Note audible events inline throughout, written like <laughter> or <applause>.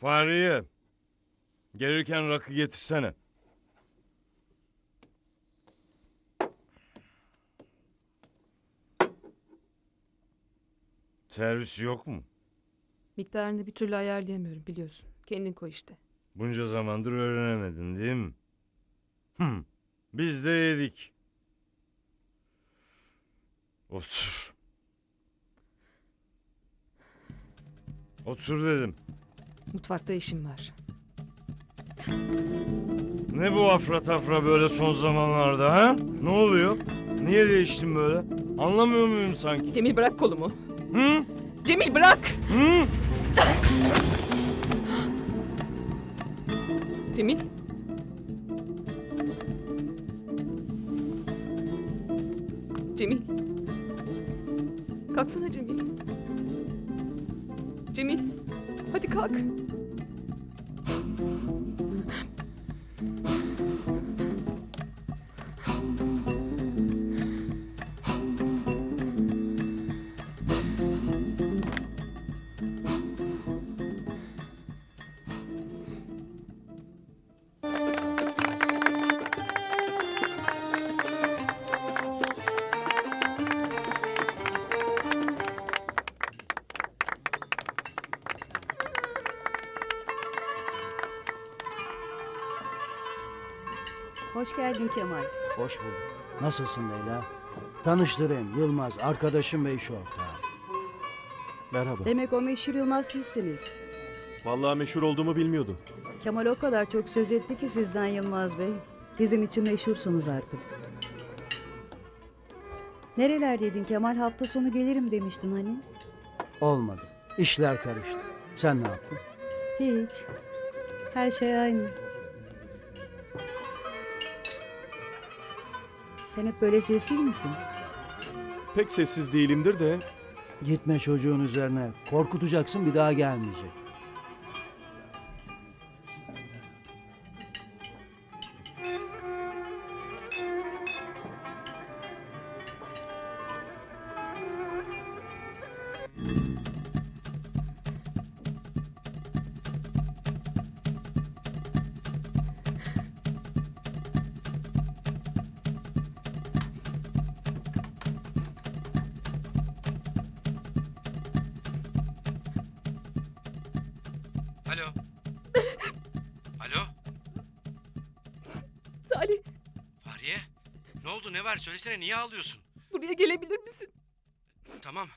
Fahriye. Gelirken rakı getirsene. Servis yok mu? Miktarını bir türlü ayarlayamıyorum biliyorsun. Kendin koy işte. Bunca zamandır öğrenemedin değil mi? Hı. Biz de yedik. Otur. Otur dedim. Mutfakta işim var. Ne bu afra tafra böyle son zamanlarda ha? Ne oluyor? Niye değiştin böyle? Anlamıyor muyum sanki? Cemil bırak kolumu. Hı? Cemil bırak! Hı? Cemil. Cemil. Kalksana Cemil. Cemil. Hadi kalk. Hoş geldin Kemal. Hoş bulduk. Nasılsın Leyla? Tanıştırayım Yılmaz, arkadaşım ve iş ortağı. Merhaba. Demek o meşhur Yılmaz sizsiniz. Vallahi meşhur olduğumu bilmiyordum. Kemal o kadar çok söz etti ki sizden Yılmaz Bey. Bizim için meşhursunuz artık. Nerelerdeydin Kemal? Hafta sonu gelirim demiştin hani. Olmadı. İşler karıştı. Sen ne yaptın? Hiç. Her şey aynı. Sen hep böyle sessiz misin? Pek sessiz değilimdir de Gitme çocuğun üzerine. Korkutacaksın bir daha gelmeyecek. Alo. <laughs> Alo. Salih Fahriye. Ne oldu ne var söylesene niye ağlıyorsun? buraya gelebilir misin? Tamam.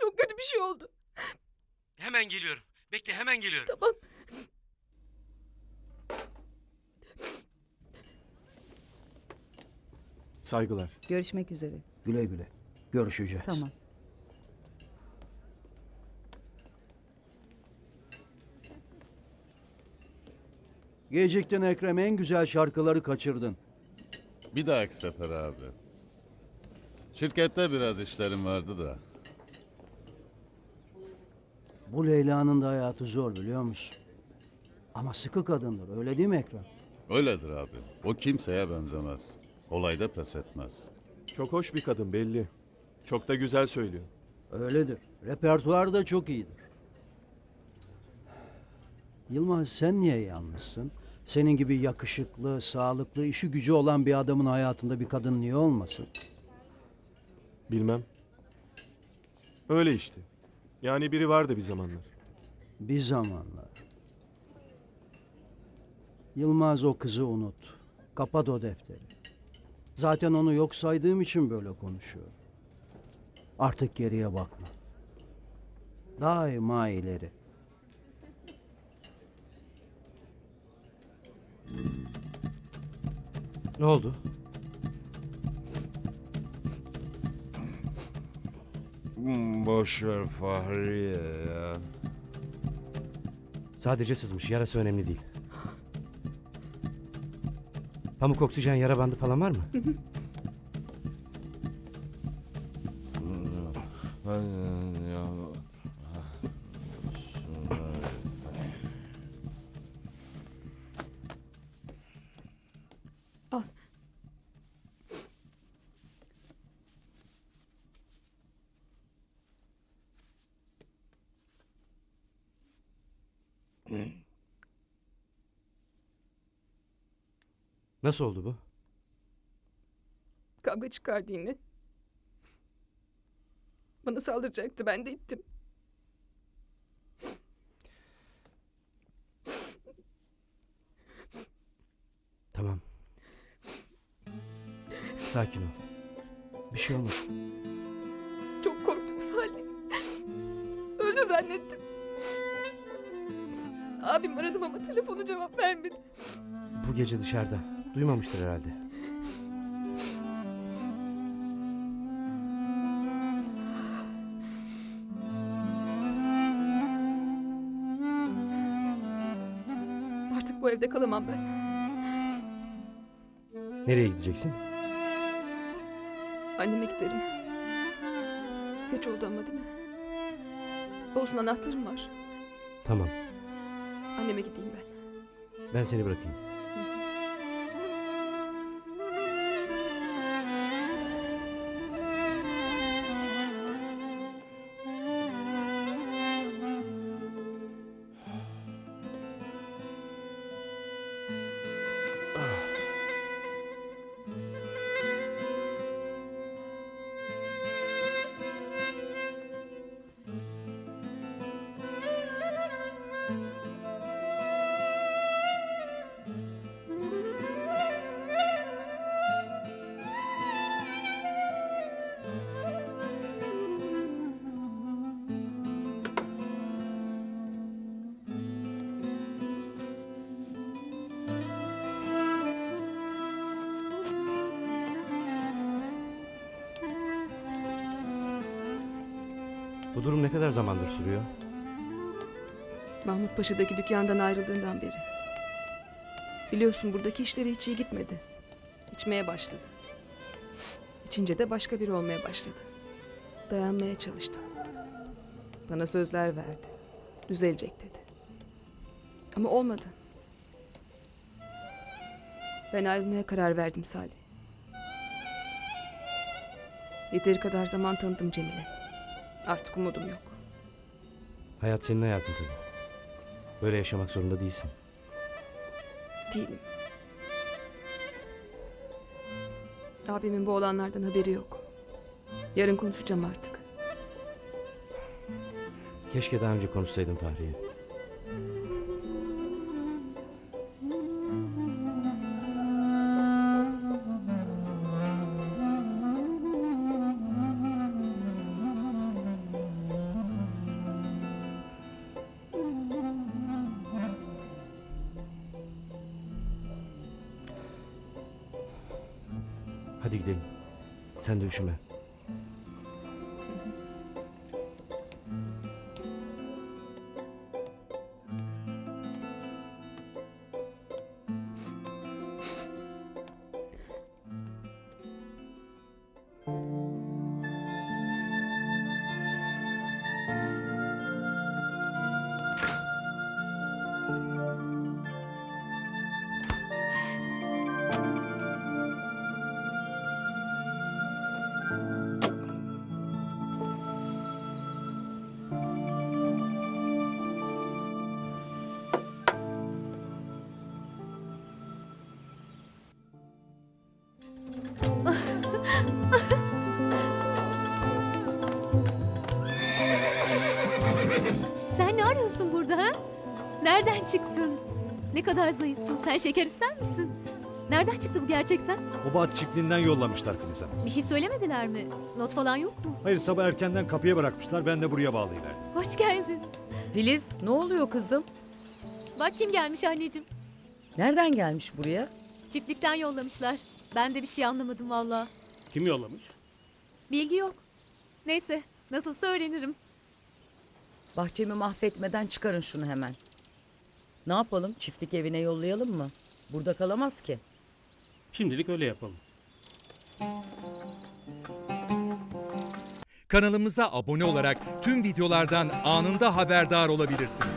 Çok kötü bir şey oldu. Hemen geliyorum. Bekle hemen geliyorum. Tamam. saygılar. Görüşmek üzere. Güle güle. Görüşeceğiz. Tamam. Geciktin Ekrem en güzel şarkıları kaçırdın. Bir dahaki sefer abi. Şirkette biraz işlerim vardı da. Bu Leyla'nın da hayatı zor biliyor musun? Ama sıkı kadındır öyle değil mi Ekrem? Öyledir abi. O kimseye benzemez. Olayda pes etmez. Çok hoş bir kadın belli. Çok da güzel söylüyor. Öyledir. Repertuar da çok iyidir. Yılmaz sen niye yalnızsın? Senin gibi yakışıklı, sağlıklı, işi gücü olan bir adamın hayatında bir kadın niye olmasın? Bilmem. Öyle işte. Yani biri vardı bir zamanlar. Bir zamanlar. Yılmaz o kızı unut. Kapat o defteri. Zaten onu yok saydığım için böyle konuşuyor. Artık geriye bakma. Daima ileri. Ne oldu? Boş ver Fahriye ya. Sadece sızmış. Yarası önemli değil. Pamuk oksijen yara bandı falan var mı? Nasıl oldu bu? Kavga çıkardı yine. Bana saldıracaktı ben de ittim. Tamam. Sakin ol. Bir şey olmaz. Çok korktum Salih. Öldü zannettim. Abim aradım ama telefonu cevap vermedi. Bu gece dışarıda. Duymamıştır herhalde. Artık bu evde kalamam ben. Nereye gideceksin? Anneme giderim. Geç oldu ama değil mi? Olsun anahtarım var. Tamam. Anneme gideyim ben. Ben seni bırakayım. Bu durum ne kadar zamandır sürüyor? Mahmut Paşa'daki dükkandan ayrıldığından beri. Biliyorsun buradaki işleri hiç iyi gitmedi. İçmeye başladı. İçince de başka biri olmaya başladı. Dayanmaya çalıştım. Bana sözler verdi. Düzelecek dedi. Ama olmadı. Ben ayrılmaya karar verdim Salih. Yeteri kadar zaman tanıdım Cemile. Artık umudum yok. Hayat senin hayatın tabii. Böyle yaşamak zorunda değilsin. Değilim. Abimin bu olanlardan haberi yok. Yarın konuşacağım artık. Keşke daha önce konuşsaydın Fahriye. Hadi gidelim. Sen de üşüme. Arıyorsun burada ha? Nereden çıktın? Ne kadar zayıfsın. Sen şeker ister misin? Nereden çıktı bu gerçekten? Obat çiftliğinden yollamışlar Filiz'e. Bir şey söylemediler mi? Not falan yok mu? Hayır sabah erkenden kapıya bırakmışlar ben de buraya bağlayıverdim. Hoş geldin. Filiz ne oluyor kızım? Bak kim gelmiş anneciğim. Nereden gelmiş buraya? Çiftlikten yollamışlar. Ben de bir şey anlamadım valla. Kim yollamış? Bilgi yok. Neyse nasılsa öğrenirim. Bahçemi mahvetmeden çıkarın şunu hemen. Ne yapalım? Çiftlik evine yollayalım mı? Burada kalamaz ki. Şimdilik öyle yapalım. Kanalımıza abone olarak tüm videolardan anında haberdar olabilirsiniz.